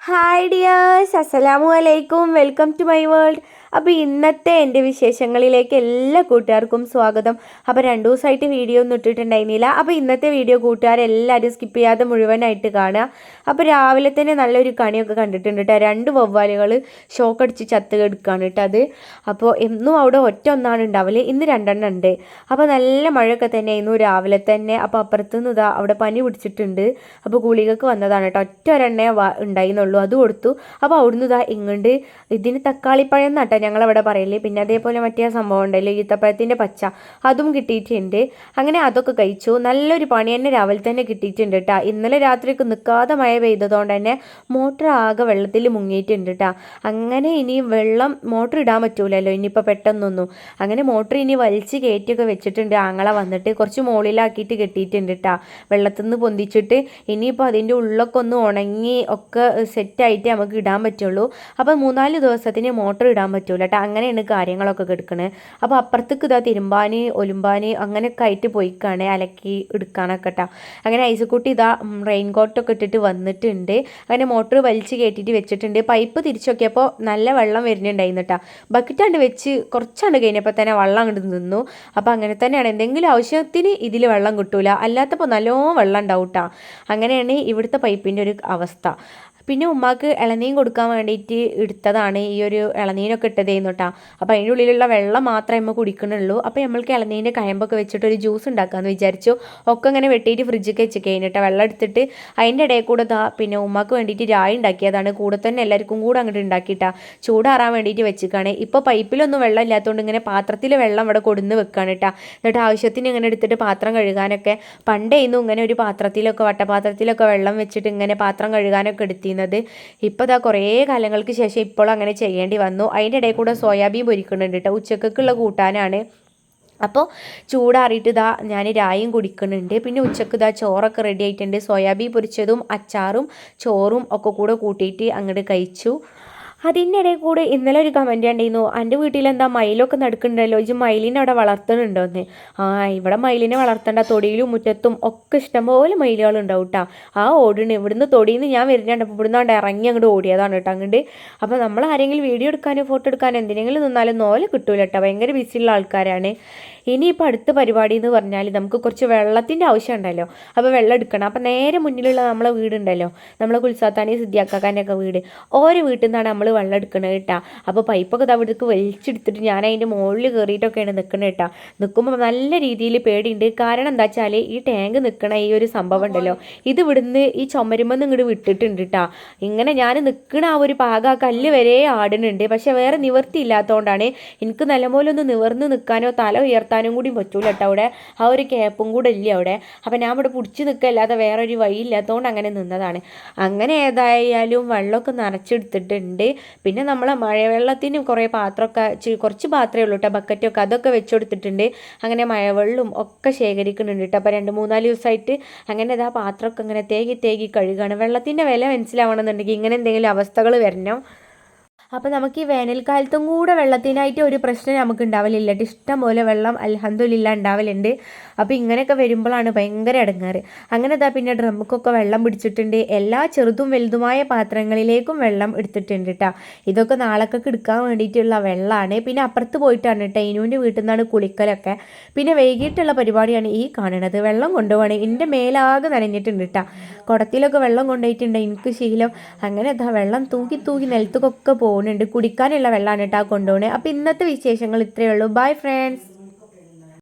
Hi dears അസ്സലാമു അലൈക്കും welcome to my world അപ്പോൾ ഇന്നത്തെ എന്റെ വിശേഷങ്ങളിലേക്ക് എല്ലാ കൂട്ടുകാർക്കും സ്വാഗതം. അപ്പോൾ രണ്ട് ദിവസമായിട്ട് വീഡിയോ ഒന്നും ഇട്ടിട്ടുണ്ടായിരുന്നില്ല. അപ്പോൾ ഇന്നത്തെ വീഡിയോ കൂട്ടുകാരെല്ലാവരും സ്കിപ്പ് ചെയ്യാതെ മുഴുവനായിട്ട് കാണുക. അപ്പോൾ രാവിലെ തന്നെ നല്ലൊരു കണിയൊക്കെ കണ്ടിട്ടുണ്ട് കേട്ടോ. രണ്ട് വവ്വാലുകൾ ഷോക്ക് അടിച്ച് ചത്ത് കെടുക്കുകയാണ് കേട്ടോ അത്. അപ്പോൾ എന്നും അവിടെ ഒറ്റ ഒന്നാണ് ഉണ്ടാവൽ. ഇന്ന് രണ്ടെണ്ണം ഉണ്ട്. അപ്പോൾ നല്ല മഴയൊക്കെ തന്നെ ആയിരുന്നു രാവിലെ തന്നെ. അപ്പോൾ അപ്പുറത്തുനിന്ന് ഇതാ അവിടെ പനി പിടിച്ചിട്ടുണ്ട്. അപ്പോൾ ഗുളികക്ക് വന്നതാണ് കേട്ടോ. ഒറ്റ ഒരെണ്ണേ ഉണ്ടായിരുന്നുള്ളൂ. അത് കൊടുത്തു. അപ്പോൾ അവിടുന്ന് ഇതാ ഇങ്ങോട്ട് ഇതിന് തക്കാളിപ്പഴം നട്ട ഞങ്ങളവിടെ പറയില്ലേ? പിന്നെ അതേപോലെ മറ്റേ സംഭവം ഉണ്ടല്ലോ ഈത്തപ്പഴത്തിന്റെ പച്ച. അതും കിട്ടിയിട്ടുണ്ട്. അങ്ങനെ അതൊക്കെ കഴിച്ചു. നല്ലൊരു പണി തന്നെ രാവിലെ തന്നെ കിട്ടിയിട്ടുണ്ട് കേട്ടോ ഇന്നലെ രാത്രിക്ക് നിൽക്കാതെ മഴ പെയ്തതുകൊണ്ട് തന്നെ മോട്ടർ ആകെ വെള്ളത്തിൽ മുങ്ങിയിട്ടുണ്ട് കേട്ടോ അങ്ങനെ ഇനി വെള്ളം മോട്ടർ ഇടാൻ പറ്റൂലല്ലോ. ഇനിയിപ്പോൾ പെട്ടെന്നൊന്നും. അങ്ങനെ മോട്ടർ ഇനി വലിച്ച് കയറ്റിയൊക്കെ വെച്ചിട്ടുണ്ട്. ആങ്ങളെ വന്നിട്ട് കുറച്ച് മുകളിലാക്കിയിട്ട് കെട്ടിയിട്ടുണ്ട് കേട്ടോ വെള്ളത്തിൽ നിന്ന് പൊന്തിച്ചിട്ട് ഇനിയിപ്പോൾ അതിന്റെ ഉള്ളൊക്കെ ഒന്ന് ഉണങ്ങി ഒക്കെ സെറ്റായിട്ട് നമുക്ക് ഇടാൻ പറ്റുള്ളൂ. അപ്പോൾ മൂന്നാൽ ദിവസത്തിന് മോട്ടർ ഇടാൻ പറ്റും. പറ്റൂല കേട്ടോ അങ്ങനെയാണ് കാര്യങ്ങളൊക്കെ കെടുക്കണത് അപ്പോൾ അപ്പുറത്തേക്ക് ഇതാ തിരുമ്പാൻ ഒലുമ്പാൻ അങ്ങനെയൊക്കെ ആയിട്ട് പോയിക്കാണ് അലക്കി എടുക്കാനൊക്കെ കേട്ടോ അങ്ങനെ ഐസുക്കുട്ടി ഇതാ റെയിൻ കോട്ടൊക്കെ ഇട്ടിട്ട് വന്നിട്ടുണ്ട്. അങ്ങനെ മോട്ടർ വലിച്ച് കയറ്റിയിട്ട് വെച്ചിട്ടുണ്ട്. പൈപ്പ് തിരിച്ചു നോക്കിയപ്പോൾ നല്ല വെള്ളം വരുന്നുണ്ടായിരുന്നു കേട്ടോ ബക്കറ്റാണ്ട് വെച്ച് കുറച്ചാണ്ട് കഴിഞ്ഞപ്പോൾ തന്നെ വെള്ളം അങ്ങോട്ട് നിന്നു. അപ്പോൾ അങ്ങനെ തന്നെയാണ്. എന്തെങ്കിലും ആവശ്യത്തിന് ഇതിൽ വെള്ളം കിട്ടൂല. അല്ലാത്തപ്പോൾ നല്ലോ വെള്ളം ഉണ്ടാവും കേട്ടോ അങ്ങനെയാണ് ഇവിടുത്തെ പൈപ്പിന്റെ ഒരു അവസ്ഥ. പിന്നെ ഉമ്മാക്ക് ഇളനീൻ കൊടുക്കാൻ വേണ്ടിയിട്ട് എടുത്തതാണ് ഈ ഒരു ഇളനീനൊക്കെ ഇട്ടതേന്ന് കേട്ടോ അപ്പോൾ അതിന്റെ ഉള്ളിലുള്ള വെള്ളം മാത്രമേ അമ്മ കുടിക്കണുള്ളൂ അപ്പോൾ നമ്മൾക്ക് ഇളനീന്റെ കയമ്പൊക്കെ വെച്ചിട്ട് ഒരു ജ്യൂസ് ഉണ്ടാക്കാമെന്ന് വിചാരിച്ചു. ഒക്കെ ഇങ്ങനെ വെട്ടിയിട്ട് ഫ്രിഡ്ജൊക്കെ വെച്ച് കഴിഞ്ഞിട്ട് വെള്ളം എടുത്തിട്ട് അതിന്റെ ഇടയിൽ കൂടെ പിന്നെ ഉമ്മാക്ക് വേണ്ടിയിട്ട് രായി ഉണ്ടാക്കിയതാണ്. കൂടെ തന്നെ എല്ലാവർക്കും കൂടെ അങ്ങോട്ട് ഉണ്ടാക്കിയിട്ടാ ചൂടാറാൻ വേണ്ടിയിട്ട് വെച്ചിക്കാണ്. ഇപ്പോൾ പൈപ്പിലൊന്നും വെള്ളം ഇല്ലാത്തതുകൊണ്ട് ഇങ്ങനെ പാത്രത്തിൽ വെള്ളം ഇവിടെ കൊടുന്ന് വെക്കാണ് കേട്ടോ എന്നിട്ട് ആവശ്യത്തിന് ഇങ്ങനെ എടുത്തിട്ട് പാത്രം കഴുകാനൊക്കെ പണ്ടേ ഇന്നും ഇങ്ങനെ ഒരു പാത്രത്തിലൊക്കെ വട്ടപാത്രത്തിലൊക്കെ വെള്ളം വെച്ചിട്ട് ഇങ്ങനെ പാത്രം കഴുകാനൊക്കെ എടുത്തിരുന്നത് ചെയ്യുന്നത്. ഇപ്പോൾ ഇതാ കുറേ കാലങ്ങൾക്ക് ശേഷം ഇപ്പോൾ അങ്ങനെ ചെയ്യേണ്ടി വന്നു. അതിന്റെ ഇടയിൽ കൂടെ സോയാബീൻ പൊരിക്കുന്നുണ്ട് കേട്ടോ ഉച്ചക്കുള്ള കൂട്ടാനാണ്. അപ്പോൾ ചൂടാറിയിട്ട് ഇതാ ഞാൻ രായും കുടിക്കുന്നുണ്ട്. പിന്നെ ഉച്ചയ്ക്ക് ഇതാ ചോറൊക്കെ റെഡി ആയിട്ടുണ്ട്. സോയാബീൻ പൊരിച്ചതും അച്ചാറും ചോറും ഒക്കെ കൂടെ കൂട്ടിയിട്ട് അങ്ങോട്ട് കഴിച്ചു. അതിന്റെ കൂടെ ഇന്നലെ ഒരു കമന്റ് കണ്ടിരുന്നു. എന്റെ വീട്ടിലെന്താ? മയിലൊക്കെ നടക്കുന്നുണ്ടല്ലോ. ഇജ് മയിലിനെ അവിടെ വളർത്തുന്നുണ്ടോന്ന്? ആ ഇവിടെ മയിലിനെ വളർത്തേണ്ട. തൊടിയിലും മുറ്റത്തും ഒക്കെ ഇഷ്ടംപോലെ മയിലുകൾ ഉണ്ടാവും കേട്ടോ ആ ഓടണ് ഇവിടുന്ന് തൊടിയിൽ ഞാൻ വരുന്നുണ്ട്. അപ്പോൾ ഇവിടുന്ന് അവിടെ ഇറങ്ങി അങ്ങോട്ട് ഓടിയതാണ് കേട്ടോ അങ്ങോട്ട് അപ്പോൾ നമ്മൾ ആരെങ്കിലും വീഡിയോ എടുക്കാനോ ഫോട്ടോ എടുക്കാനോ എന്തിനെങ്കിലും നിന്നാലും നോല കിട്ടൂല കേട്ടോ ഭയങ്കര ബിസിയുള്ള ആൾക്കാരാണ്. ഇനിയിപ്പോൾ അടുത്ത പരിപാടി എന്ന് പറഞ്ഞാൽ നമുക്ക് കുറച്ച് വെള്ളത്തിന്റെ ആവശ്യം ഉണ്ടല്ലോ. അപ്പോൾ വെള്ളം എടുക്കണം. അപ്പോൾ നേരെ മുന്നിലുള്ള നമ്മളെ വീടുണ്ടല്ലോ. നമ്മളെ കുൽസാത്താനി സിദ്ധിയാക്കാന്റെ ഒക്കെ വീട്. ഓരോ വീട്ടിൽ നിന്നാണ് നമ്മൾ വെള്ളം എടുക്കണത് കേട്ടാ. അപ്പോൾ പൈപ്പൊക്കെ അവിടേക്ക് വലിച്ചെടുത്തിട്ട് ഞാൻ അതിന്റെ മുകളിൽ കയറിയിട്ടൊക്കെയാണ് നിൽക്കുന്നത് കേട്ടാ. നിൽക്കുമ്പോൾ നല്ല രീതിയിൽ പേടിയുണ്ട്. കാരണം എന്താ വെച്ചാൽ ഈ ടാങ്ക് നിൽക്കണ ഈ ഒരു സംഭവം ഉണ്ടല്ലോ. ഇത് ഇവിടുന്ന് ഈ ചുമരുമെന്ന് ഇങ്ങോട്ട് വിട്ടിട്ടുണ്ട് കേട്ടാ ഇങ്ങനെ ഞാൻ നിൽക്കണ ആ ഒരു പാക കല്ല് വരെ ആടുന്നുണ്ട്. പക്ഷേ വേറെ നിവർത്തി ഇല്ലാത്തതുകൊണ്ടാണ് എനിക്ക് നല്ലപോലെ ഒന്ന് നിവർന്ന് നിൽക്കാനോ തല ഉയർത്താനും കൂടി പറ്റൂല കേട്ടോ അവിടെ. ആ ഒരു ക്യാപ്പും കൂടെ ഇല്ല അവിടെ. അപ്പം ഞാൻ ഇവിടെ പിടിച്ച് നിൽക്കല്ലാതെ വേറെ ഒരു വഴി ഇല്ലാത്തതുകൊണ്ട് അങ്ങനെ നിന്നതാണ്. അങ്ങനെ ഏതായാലും വെള്ളമൊക്കെ നിറച്ചെടുത്തിട്ടുണ്ട്. പിന്നെ നമ്മൾ മഴവെള്ളത്തിന് കുറേ പാത്രമൊക്കെ കുറച്ച് പാത്രമേ ഉള്ളൂ കേട്ടോ ബക്കറ്റൊക്കെ അതൊക്കെ വെച്ച് കൊടുത്തിട്ടുണ്ട് അങ്ങനെ മഴവെള്ളം ഒക്കെ ശേഖരിക്കുന്നുണ്ട് കേട്ടോ. അപ്പോൾ രണ്ട് മൂന്നാൽ ദിവസമായിട്ട് അങ്ങനെ ഇതാ പാത്രമൊക്കെ ഇങ്ങനെ തേകി തേകി കഴുകുകയാണ് വെള്ളത്തിന്റെ വില മനസ്സിലാവണമെന്നുണ്ടെങ്കിൽ ഇങ്ങനെ എന്തെങ്കിലും അവസ്ഥകൾ വരണം. അപ്പോൾ നമുക്ക് ഈ വേനൽക്കാലത്തും കൂടെ വെള്ളത്തിനായിട്ട് ഒരു പ്രശ്നം നമുക്ക് ഉണ്ടാവലില്ല. ഇഷ്ടം പോലെ വെള്ളം അൽഹന്ദില്ല ഉണ്ടാവലുണ്ട്. അപ്പോൾ ഇങ്ങനെയൊക്കെ വരുമ്പോഴാണ് ഭയങ്കര ഇടങ്ങാറ് അങ്ങനെ ഇതാ പിന്നെ ഡ്രമ്മുക്കൊക്കെ വെള്ളം പിടിച്ചിട്ടുണ്ട്. എല്ലാ ചെറുതും വലുതുമായ പാത്രങ്ങളിലേക്കും വെള്ളം എടുത്തിട്ടുണ്ട് കേട്ടോ ഇതൊക്കെ നാളൊക്കെ എടുക്കാൻ വേണ്ടിയിട്ടുള്ള വെള്ളമാണ് പിന്നെ അപ്പുറത്ത് പോയിട്ടാണ് കേട്ടോ ഇനുവിന്റെ വീട്ടിൽ നിന്നാണ് കുളിക്കലൊക്കെ. പിന്നെ വൈകിട്ടുള്ള പരിപാടിയാണ് ഈ കാണുന്നത് വെള്ളം കൊണ്ടുപോകണം എന്റെ മേലാകെ നനഞ്ഞിട്ടുണ്ട് കേട്ടോ കുടത്തിലൊക്കെ വെള്ളം കൊണ്ടുപോയിട്ടുണ്ട്. എനിക്ക് ശീലം. അങ്ങനെ ഇതാ വെള്ളം തൂക്കി തൂക്കി നിലത്തൊക്കെ പോകുന്നുണ്ട്. കുടിക്കാനുള്ള വെള്ളമാണ് കേട്ടോ കൊണ്ടുപോകുന്നത്. അപ്പോൾ ഇന്നത്തെ വിശേഷങ്ങൾ ഇത്രയേ ഉള്ളൂ. Bye friends